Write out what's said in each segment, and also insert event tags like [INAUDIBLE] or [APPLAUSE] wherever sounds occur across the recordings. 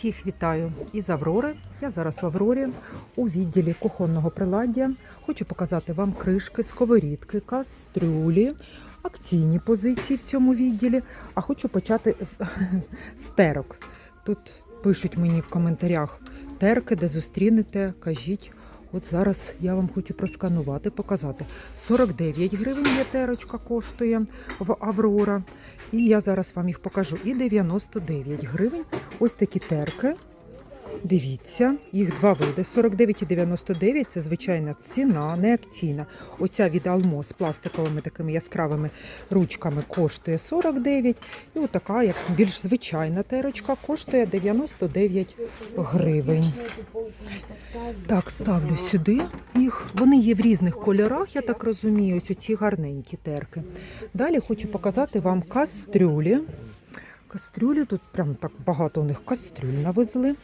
Всіх вітаю із Аврори. Я зараз в Аврорі у відділі кухонного приладдя. Хочу показати вам кришки, сковорідки, кастрюлі, акційні позиції в цьому відділі. А хочу почати з, [LAUGHS] з терок. Тут пишуть мені в коментарях терки, де зустрінете, кажіть. От зараз я вам хочу просканувати, показати. 49 гривень ятерочка терочка коштує в Аврора. І я зараз вам їх покажу. І 99 гривень. Ось такі терки. Дивіться, їх два види. 49 і 99 це звичайна ціна, не акційна. Оця від Almo з пластиковими такими яскравими ручками коштує 49. І отака, як більш звичайна терочка, коштує 99 гривень. Так, ставлю сюди їх. Вони є в різних кольорах, я так розумію. Ось оці гарненькі терки. Далі хочу показати вам кастрюлі. Кастрюлі, тут прям так багато у них кастрюль навезли.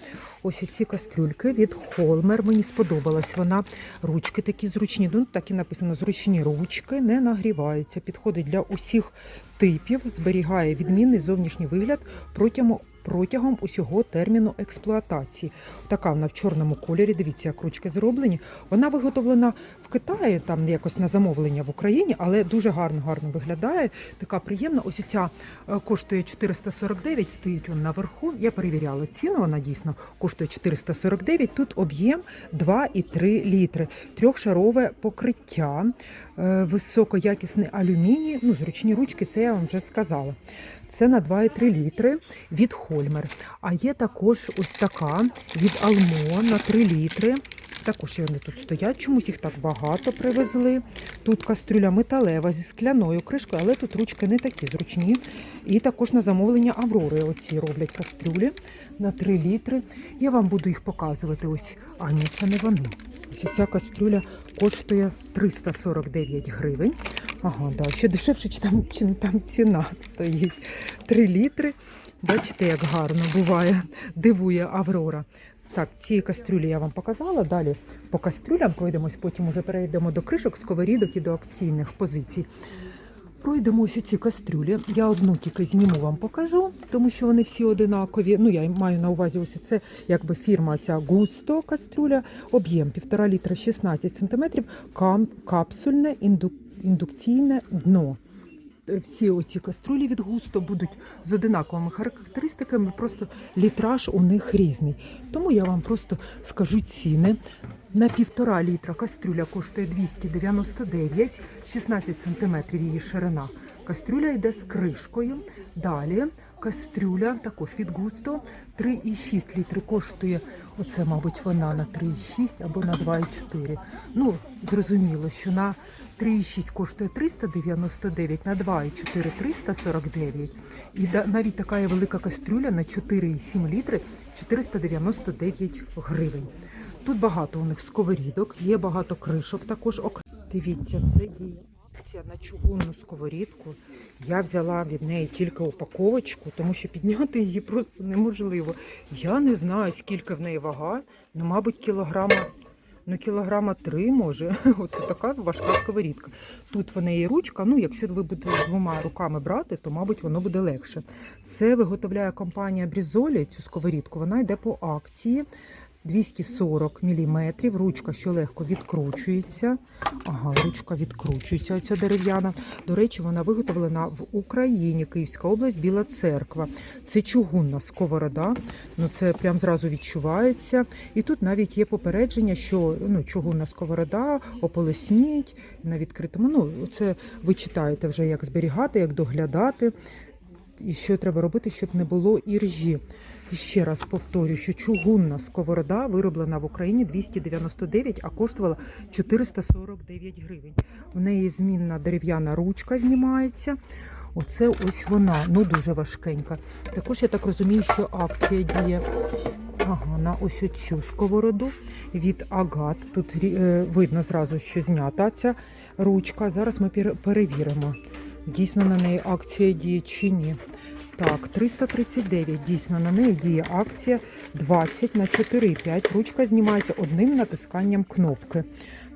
Ось ці кастрюльки від Холмер. Мені сподобалась вона. Ручки такі зручні. Ну, так і написано, зручні ручки, не нагріваються. Підходить для усіх типів, зберігає відмінний зовнішній вигляд протягом протягом усього терміну експлуатації. Така вона в чорному кольорі. Дивіться, як ручки зроблені. Вона виготовлена в Китаї, там якось на замовлення в Україні, але дуже гарно гарно виглядає. Така приємна. Ось ця е, коштує 449, стоїть он наверху. Я перевіряла ціну. Вона дійсно коштує 449. Тут об'єм 2,3 літри, трьохшарове покриття, е, високоякісний алюміній. Ну, зручні ручки, це я вам вже сказала. Це на 2,3 літри від Хольмер. А є також ось така від Алмо на 3 літри. Також вони тут стоять, чомусь їх так багато привезли. Тут кастрюля металева зі скляною кришкою, але тут ручки не такі зручні. І також на замовлення Аврори оці роблять кастрюлі на 3 літри. Я вам буду їх показувати. Ось, а ні, це не вони. Ось ця кастрюля коштує 349 гривень. Ага, да, ще дешевше, чи там, чим там ціна стоїть. 3 літри. Бачите, як гарно буває, дивує Аврора. Так, ці кастрюлі я вам показала. Далі по кастрюлям пройдемось, потім уже перейдемо до кришок, сковорідок і до акційних позицій. Пройдемо ось ці кастрюлі. Я одну тільки зніму вам покажу, тому що вони всі одинакові. Ну, я маю на увазі ось це якби фірма ця Густо кастрюля, об'єм 1,5 літра 16 см, капсульне індукційне дно. Всі оці каструлі від густо будуть з одинаковими характеристиками, просто літраж у них різний. Тому я вам просто скажу ціни. На півтора літра кастрюля коштує 299, 16 см її ширина. Кастрюля йде з кришкою. Далі кастрюля також від густо 3,6 літри коштує. Оце, мабуть, вона на 3,6 або на 2,4. Ну, зрозуміло, що на 3,6 коштує 399, на 2,4 349. І навіть така велика кастрюля на 4,7 літри 499 гривень. Тут багато у них сковорідок, є багато кришок також. Дивіться, це є акція на чугунну сковорідку. Я взяла від неї тільки упаковочку, тому що підняти її просто неможливо. Я не знаю, скільки в неї вага, ну, мабуть, кілограма. Ну, кілограма три може. [LAUGHS] Оце така важка сковорідка. Тут в неї ручка. Ну, якщо ви будете двома руками брати, то, мабуть, воно буде легше. Це виготовляє компанія Брізолі, цю сковорідку. Вона йде по акції. 240 мм, ручка, що легко відкручується. Ага, ручка відкручується, оця дерев'яна. До речі, вона виготовлена в Україні, Київська область, Біла церква. Це чугунна сковорода, ну це прям зразу відчувається. І тут навіть є попередження, що ну, чугунна сковорода, ополесніть на відкритому. Ну, це ви читаєте вже, як зберігати, як доглядати. І що треба робити, щоб не було іржі. Ще раз повторюю, що чугунна сковорода вироблена в Україні 299, а коштувала 449 гривень. В неї змінна дерев'яна ручка знімається. Оце ось вона, ну дуже важкенька. Також я так розумію, що акція діє. Ага, на ось оцю сковороду від Агат. Тут е, видно зразу, що знята ця ручка. Зараз ми пере- перевіримо, дійсно на неї акція діє чи ні. Так, 339. Дійсно, на неї діє акція 20 на 4,5. Ручка знімається одним натисканням кнопки.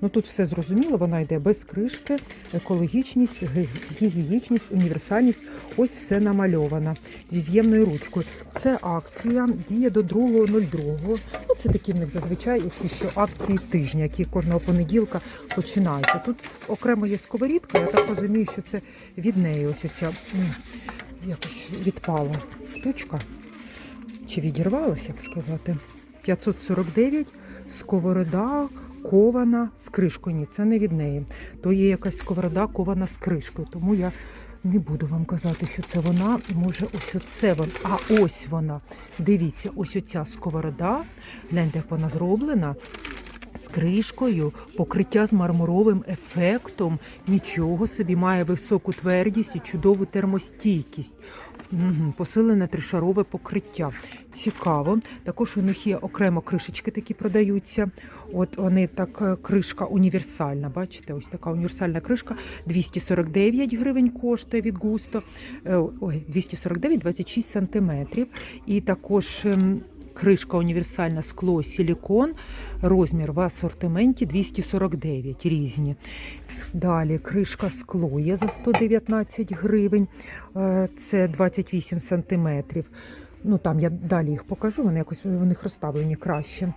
Ну тут все зрозуміло, вона йде без кришки, екологічність, гі- гігієнічність, універсальність. Ось все намальовано зі з'ємною ручкою. Це акція діє до 2.02. Ну, це такі в них зазвичай ці що акції тижня, які кожного понеділка починаються. Тут окремо є сковорідка, я так розумію, що це від неї ось оця якось відпала штучка. Чи відірвалася, як сказати? 549 сковорода кована з кришкою. Ні, це не від неї. То є якась сковорода кована з кришкою. Тому я не буду вам казати, що це вона. Може, ось оце вона. А ось вона. Дивіться, ось оця сковорода. Гляньте, як вона зроблена. Кришкою, покриття з мармуровим ефектом, нічого собі має високу твердість і чудову термостійкість. Посилене тришарове покриття. Цікаво. Також у них є окремо кришечки такі продаються. От вони так, е, кришка універсальна. Бачите, ось така універсальна кришка 249 гривень коштує від густо. Е, Ой, 249 26 сантиметрів. І також. Кришка універсальна скло силікон, розмір в асортименті 249 різні. Далі кришка скло є за 119 гривень, е, це 28 сантиметрів. Ну там я далі їх покажу, вони якось у них розставлені краще.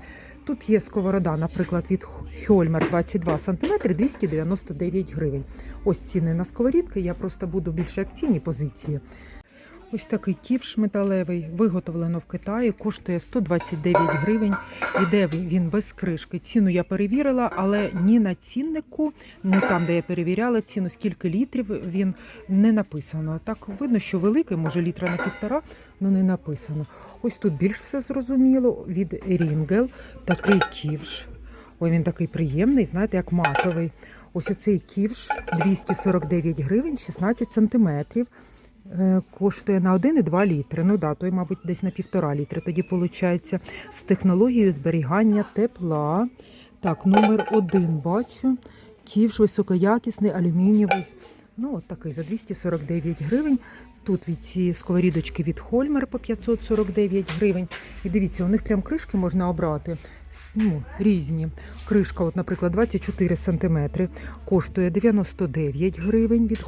Тут є сковорода, наприклад, від Хьольмер 22 см 299 гривень. Ось ціни на сковорідки, я просто буду більше акційні позиції. Ось такий ківш металевий, виготовлено в Китаї, коштує 129 гривень. Іде він без кришки. Ціну я перевірила, але ні на ціннику, ні там, де я перевіряла ціну, скільки літрів він не написано. Так видно, що великий, може літра на півтора, але не написано. Ось тут більш все зрозуміло. Від Рінгел такий ківш. Ой, він такий приємний, знаєте, як матовий. Ось оцей ківш 249 гривень, 16 сантиметрів. Е, Коштує на 1,2 літри. Ну да, той, мабуть, десь на півтора літри. Тоді виходить з технологією зберігання тепла. Так, номер один бачу. Ківш високоякісний, алюмінієвий. Ну, от такий за 249 гривень. Тут від цієї сковорідочки від Хольмер по 549 гривень. І дивіться, у них прям кришки можна обрати. Ну, різні. Кришка, от, наприклад, 24 см, коштує 99 гривень від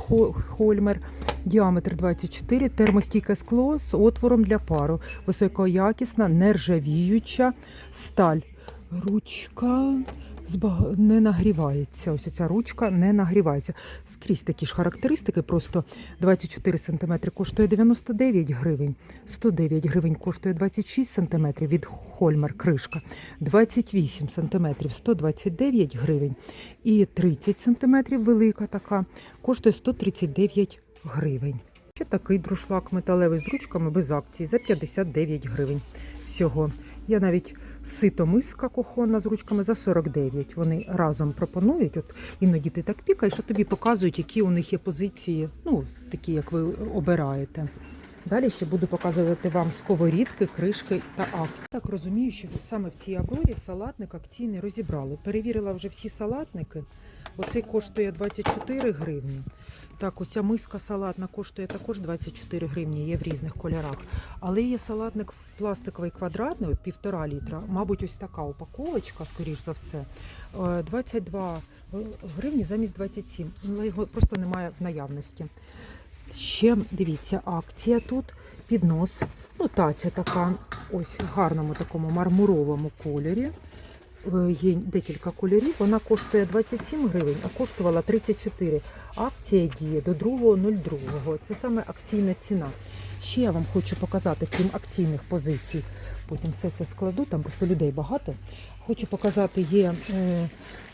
Хольмер. Діаметр 24, термостійке скло з отвором для пару. Високоякісна, нержавіюча сталь. Ручка не нагрівається. Ось ця ручка не нагрівається. Скрізь такі ж характеристики. Просто 24 см коштує 99 гривень, 109 гривень коштує 26 см від Хольмер кришка, 28 см 129 гривень і 30 см велика така коштує 139 гривень. Ще такий друшлак металевий з ручками без акції за 59 гривень всього. Я навіть сито миска кухонна з ручками за 49. Вони разом пропонують. От іноді ти так пікаєш, що тобі показують, які у них є позиції, ну такі, як ви обираєте. Далі ще буду показувати вам сковорідки, кришки та акції. Так розумію, що саме в цій Аврорі салатник акційний розібрали. Перевірила вже всі салатники. Оцей коштує 24 гривні. Так, ось ця миска салатна коштує також 24 гривні, є в різних кольорах. Але є салатник пластиковий квадратний, півтора літра. Мабуть, ось така упаковочка, скоріш за все. Е, 22 гривні замість 27. Але його просто немає в наявності. Ще дивіться, акція тут, піднос. Ну, таця така, ось в гарному такому мармуровому кольорі. Е, Є декілька кольорів. Вона коштує 27 гривень, а коштувала 34. Акція діє до 2.02. Це саме акційна ціна. Ще я вам хочу показати, крім акційних позицій. Потім все це складу, там просто людей багато. Хочу показати, є е,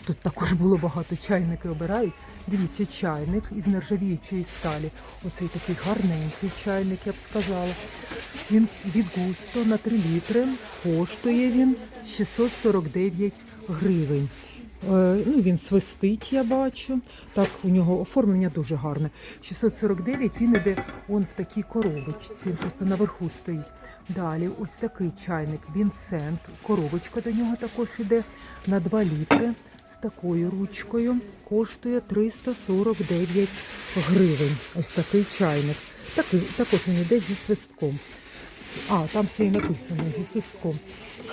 тут також було багато чайники обирають. Дивіться, чайник із нержавіючої сталі. Оцей такий гарненький чайник, я б сказала. Він від густо на 3 літри. Коштує він 649 гривень. Е, Ну, він свистить, я бачу. Так, у нього оформлення дуже гарне. 649 він іде он в такій коробочці, просто наверху стоїть. Далі ось такий чайник Вінсент. Коробочка до нього також іде на 2 літри з такою ручкою. Коштує 349 гривень. Ось такий чайник. Такий, також він йде зі свистком. А, там все і написано зі свистком.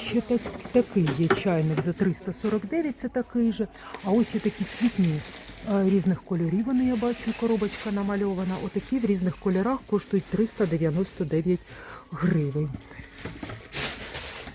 Ще так, такий є чайник за 349, це такий же. А ось є такі цвітні різних кольорів. Вони я бачу, коробочка намальована. Отакі в різних кольорах коштують 399 гривень.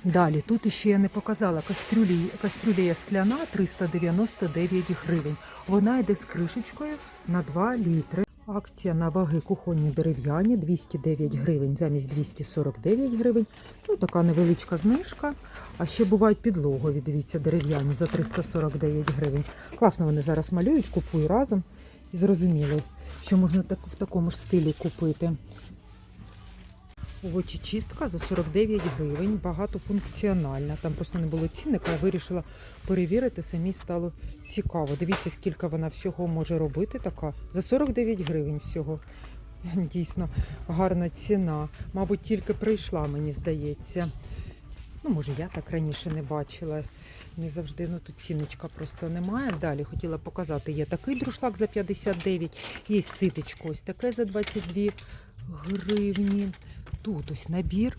Далі, тут ще я не показала кастрюлі, кастрюля є скляна 399 гривень. Вона йде з кришечкою на 2 літри. Акція на ваги кухонні дерев'яні 209 гривень замість 249 гривень. Ну, така невеличка знижка. А ще бувають підлогові, дивіться, дерев'яні за 349 гривень. Класно вони зараз малюють, купуй разом. І зрозуміло, що можна так, в такому ж стилі купити. Овочечистка за 49 гривень, багатофункціональна. Там просто не було цінника, я вирішила перевірити, самі стало цікаво. Дивіться, скільки вона всього може робити. Така за 49 гривень всього. Дійсно гарна ціна. Мабуть, тільки прийшла, мені здається. Ну, може, я так раніше не бачила. Не завжди, ну тут ціночка просто немає. Далі хотіла показати, є такий друшлак за 59, є ситечко ось таке за 22 гривні. Тут ось набір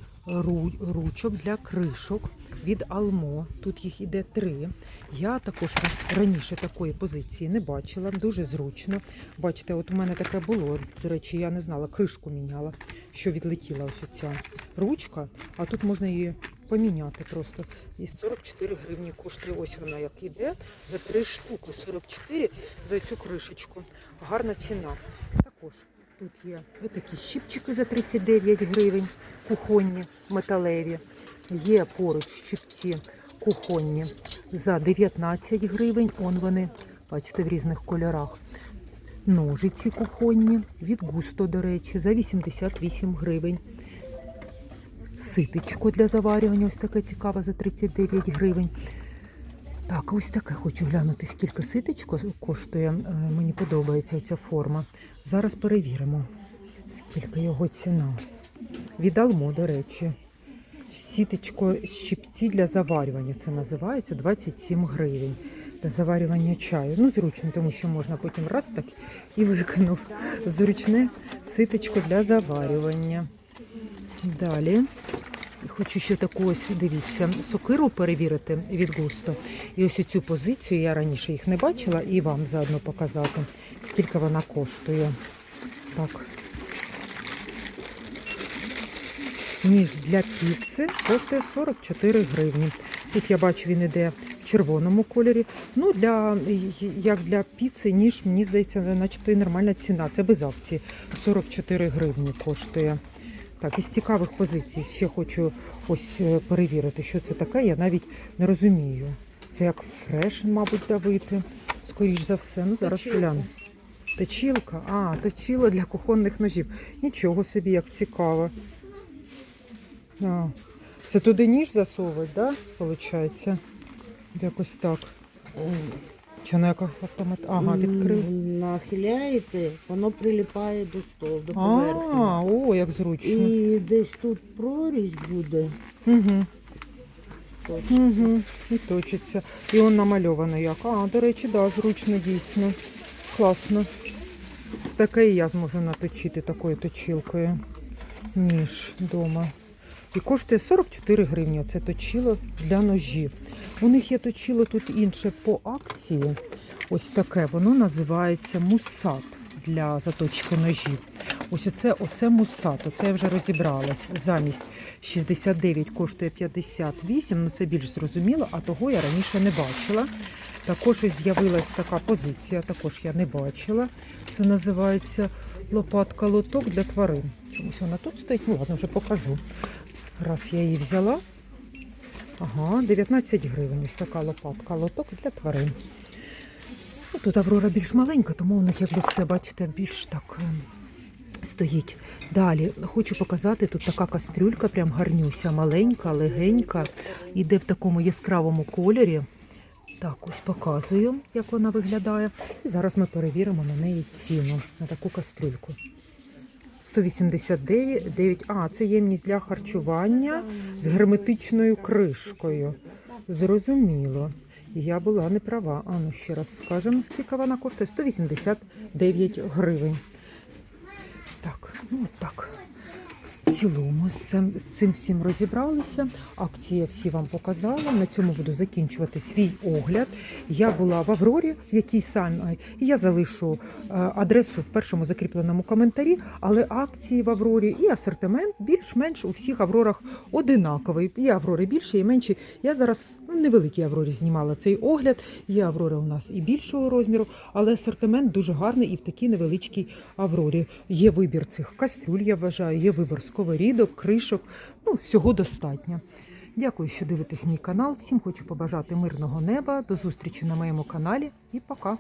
ручок для кришок від Алмо. Тут їх іде три. Я також раніше такої позиції не бачила. Дуже зручно. Бачите, от у мене таке було. До речі, я не знала, кришку міняла, що відлетіла ось ця ручка, а тут можна її поміняти просто. І 44 гривні коштує. Ось вона як іде. За три штуки 44 за цю кришечку. Гарна ціна. Також тут є отакі щипчики за 39 гривень, кухонні, металеві. Є поруч щипці кухонні за 19 гривень. Он вони, бачите, в різних кольорах. Ножиці кухонні від густо, до речі, за 88 гривень. Ситечко для заварювання, ось таке цікаве за 39 гривень. Так, ось таке хочу глянути, скільки ситечко коштує. Е, Мені подобається ця форма. Зараз перевіримо, скільки його ціна. Від Алмо, до речі. Сітечко щипці для заварювання. Це називається 27 гривень. Для заварювання чаю. Ну, зручно, тому що можна потім раз так і викинув. Зручне ситечко для заварювання. Далі. Хочу ще таку ось, дивіться, сокиру перевірити від густо. І ось цю позицію я раніше їх не бачила і вам заодно показати, скільки вона коштує. Так. Ніж для піци коштує 44 гривні. Тут я бачу, він іде в червоному кольорі. Ну, для, як для піци, ніж, мені здається, начебто і нормальна ціна. Це без акції. 44 гривні коштує. Так, із цікавих позицій ще хочу ось е, перевірити, що це таке. Я навіть не розумію. Це як фреш, мабуть, давити. Скоріш за все. Ну, зараз гляну. Точілка? А, точіло для кухонних ножів. Нічого собі, як цікаво. А, це туди ніж засовують, да? Виходить? Якось так. Чи на яких автомат? Ага, відкрив. Нахиляєте, воно прилипає до столу, до поверхні. А, о, як зручно. І десь тут прорізь буде. Угу. Точно. Угу. І точиться. І он намальовано як. А, до речі, да, зручно дійсно. Класно. Таке і я зможу наточити такою точилкою, ніж вдома. І коштує 44 гривні. Це точило для ножів. У них є точило тут інше по акції. Ось таке. Воно називається мусат для заточки ножів. Ось оце, оце мусат. Оце я вже розібралась. Замість 69 коштує 58. Ну це більш зрозуміло, а того я раніше не бачила. Також з'явилась така позиція, також я не бачила. Це називається лопатка лоток для тварин. Чомусь вона тут стоїть. Ну ладно, вже покажу. Раз я її взяла. Ага, 19 гривень. Ось така лопатка лоток для тварин. Ну, Тут Аврора більш маленька, тому у них якби все, бачите, більш так ем, стоїть. Далі хочу показати, тут така кастрюлька, прям гарнюся, маленька, легенька. Іде в такому яскравому кольорі. Так, ось показую, як вона виглядає. І зараз ми перевіримо на неї ціну на таку кастрюльку. 189, 9. А, це ємність для харчування з герметичною кришкою. Зрозуміло. Я була не права. А ну ще раз скажемо, скільки вона коштує? 189 гривень. Так, Ну, так. Цілому з цим, всім розібралися. Акції я всі вам показала. На цьому буду закінчувати свій огляд. Я була в Аврорі, в якій саме я залишу е, адресу в першому закріпленому коментарі. Але акції в Аврорі і асортимент більш-менш у всіх Аврорах одинаковий. Є Аврори більші і менші. Я зараз в невеликій Аврорі знімала цей огляд. Є Аврори у нас і більшого розміру, але асортимент дуже гарний і в такій невеличкій Аврорі. Є вибір цих кастрюль, я вважаю, є вибір сковорідок, кришок. Ну, всього достатньо. Дякую, що дивитесь мій канал. Всім хочу побажати мирного неба. До зустрічі на моєму каналі і пока.